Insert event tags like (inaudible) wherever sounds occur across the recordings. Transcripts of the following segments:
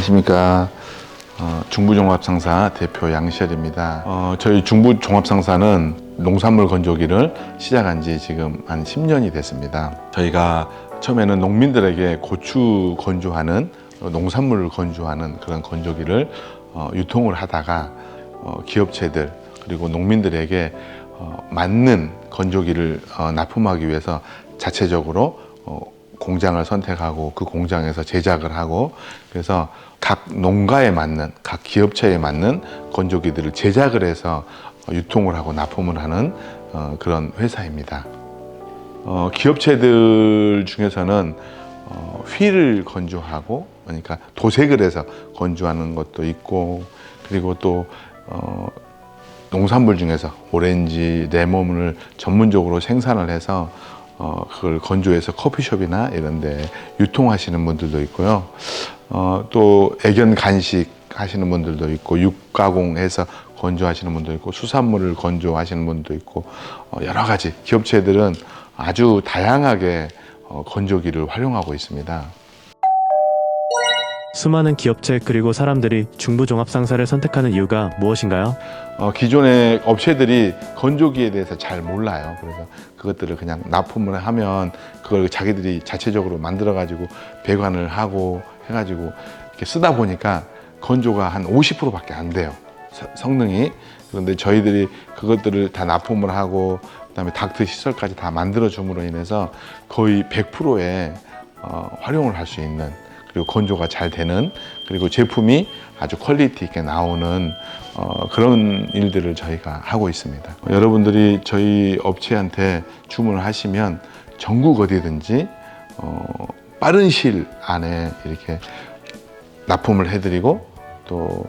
안녕하십니까. 어, 중부종합상사 대표 양시열입니다. 어, 저희 중부종합상사는 농산물 건조기를 시작한 지 지금 한 10년이 됐습니다. 저희가 처음에는 농민들에게 고추 건조하는 어, 농산물을 건조하는 그런 건조기를 어, 유통을 하다가 어, 기업체들 그리고 농민들에게 어, 맞는 건조기를 어, 납품하기 위해서 자체적으로 어, 공장을 선택하고 그 공장에서 제작을 하고 그래서 각 농가에 맞는 각 기업체에 맞는 건조기들을 제작을 해서 어, 유통을 하고 납품을 하는 어, 그런 회사입니다. 어, 기업체들 중에서는 어, 휠을 건조하고 그러니까 도색을 해서 건조하는 것도 있고 그리고 또 어, 농산물 중에서 오렌지, 레몬을 전문적으로 생산을 해서 어, 그걸 건조해서 커피숍이나 이런 데 유통하시는 분들도 있고요. 어, 또 애견 간식 하시는 분들도 있고 육가공해서 건조하시는 분도 있고 수산물을 건조하시는 분도 있고 어, 여러 가지 기업체들은 아주 다양하게 어, 건조기를 활용하고 있습니다. 수많은 기업체 그리고 사람들이 중부종합상사를 선택하는 이유가 무엇인가요? 어, 기존의 업체들이 건조기에 대해서 잘 몰라요. 그래서 그것들을 그냥 납품을 하면 그걸 자기들이 자체적으로 만들어 가지고 배관을 하고 해가지고 이렇게 쓰다 보니까 건조가 한 50%밖에 안 돼요. 서- 성능이. 그런데 저희들이 그것들을 다 납품을 하고 그다음에 닥트 시설까지 다 만들어 줌으로 인해서 거의 100%의 어, 활용을 할 수 있는 그리고 건조가 잘 되는 그리고 제품이 아주 퀄리티 있게 나오는 어, 그런 일들을 저희가 하고 있습니다. 여러분들이 저희 업체한테 주문을 하시면 전국 어디든지 어, 빠른 시일 안에 이렇게 납품을 해드리고 또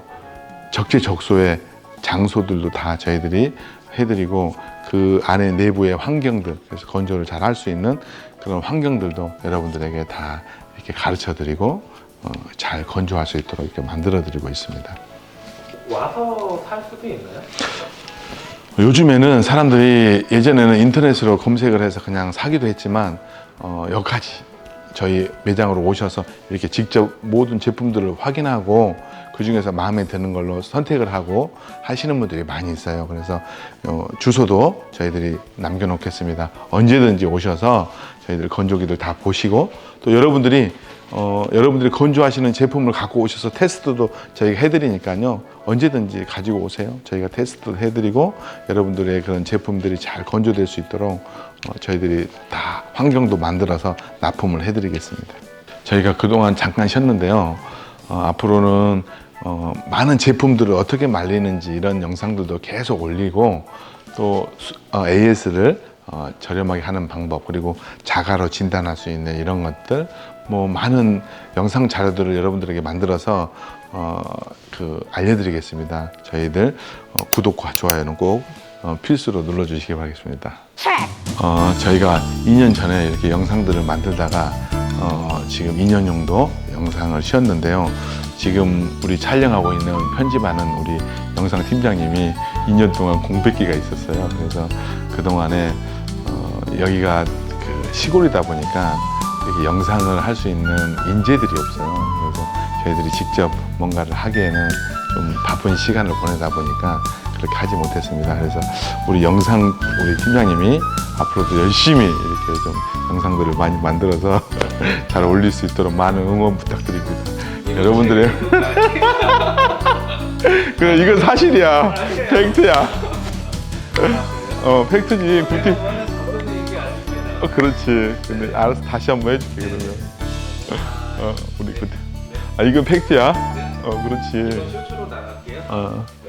적재적소의 장소들도 다 저희들이 해드리고 그 안에 내부의 환경들 그래서 건조를 잘 할 수 있는 그런 환경들도 여러분들에게 다 이렇게 가르쳐 드리고 어, 잘 건조할 수 있도록 이렇게 만들어 드리고 있습니다. 와서 살 수도 있나요? 요즘에는 사람들이 예전에는 인터넷으로 검색을 해서 그냥 사기도 했지만 어, 여기까지 저희 매장으로 오셔서 이렇게 직접 모든 제품들을 확인하고 그 중에서 마음에 드는 걸로 선택을 하고 하시는 분들이 많이 있어요. 그래서 어, 주소도 저희들이 남겨놓겠습니다. 언제든지 오셔서 저희들 건조기들 다 보시고 또 여러분들이 어, 여러분들이 건조하시는 제품을 갖고 오셔서 테스트도 저희가 해드리니까요. 언제든지 가지고 오세요. 저희가 테스트도 해드리고 여러분들의 그런 제품들이 잘 건조될 수 있도록 어, 저희들이 다 환경도 만들어서 납품을 해드리겠습니다. 저희가 그동안 잠깐 쉬었는데요. 어, 앞으로는 어, 많은 제품들을 어떻게 말리는지 이런 영상들도 계속 올리고 또 수- 어, AS를 어, 저렴하게 하는 방법 그리고 자가로 진단할 수 있는 이런 것들 뭐 많은 영상 자료들을 여러분들에게 만들어서 어, 그 알려드리겠습니다. 저희들 어, 구독과 좋아요는 꼭 어, 필수로 눌러주시기 바라겠습니다. 어, 저희가 2년 전에 이렇게 영상들을 만들다가 어, 지금 2년 정도 영상을 쉬었는데요. 지금 우리 촬영하고 있는 편집하는 우리 영상 팀장님이 2년 동안 공백기가 있었어요. 그래서 그 동안에 어, 여기가 그 시골이다 보니까 이렇게 영상을 할 수 있는 인재들이 없어요. 그래서 저희들이 직접 뭔가를 하기에는 좀 바쁜 시간을 보내다 보니까 그렇게 하지 못했습니다. 그래서 우리 영상 우리 팀장님이 앞으로도 열심히 이렇게 좀 영상들을 많이 만들어서 (laughs) 잘 올릴 수 있도록 많은 응원 부탁드립니다. 여러분들의 (laughs) 그래 이건 사실이야. 팩트야. 어 팩트지. 얘기 아닙니다. 어 그렇지. 근데 알아서 다시 한번 해줄게 그러면. 어 우리 그때 아 이건 팩트야? 어 그렇지. 어 네.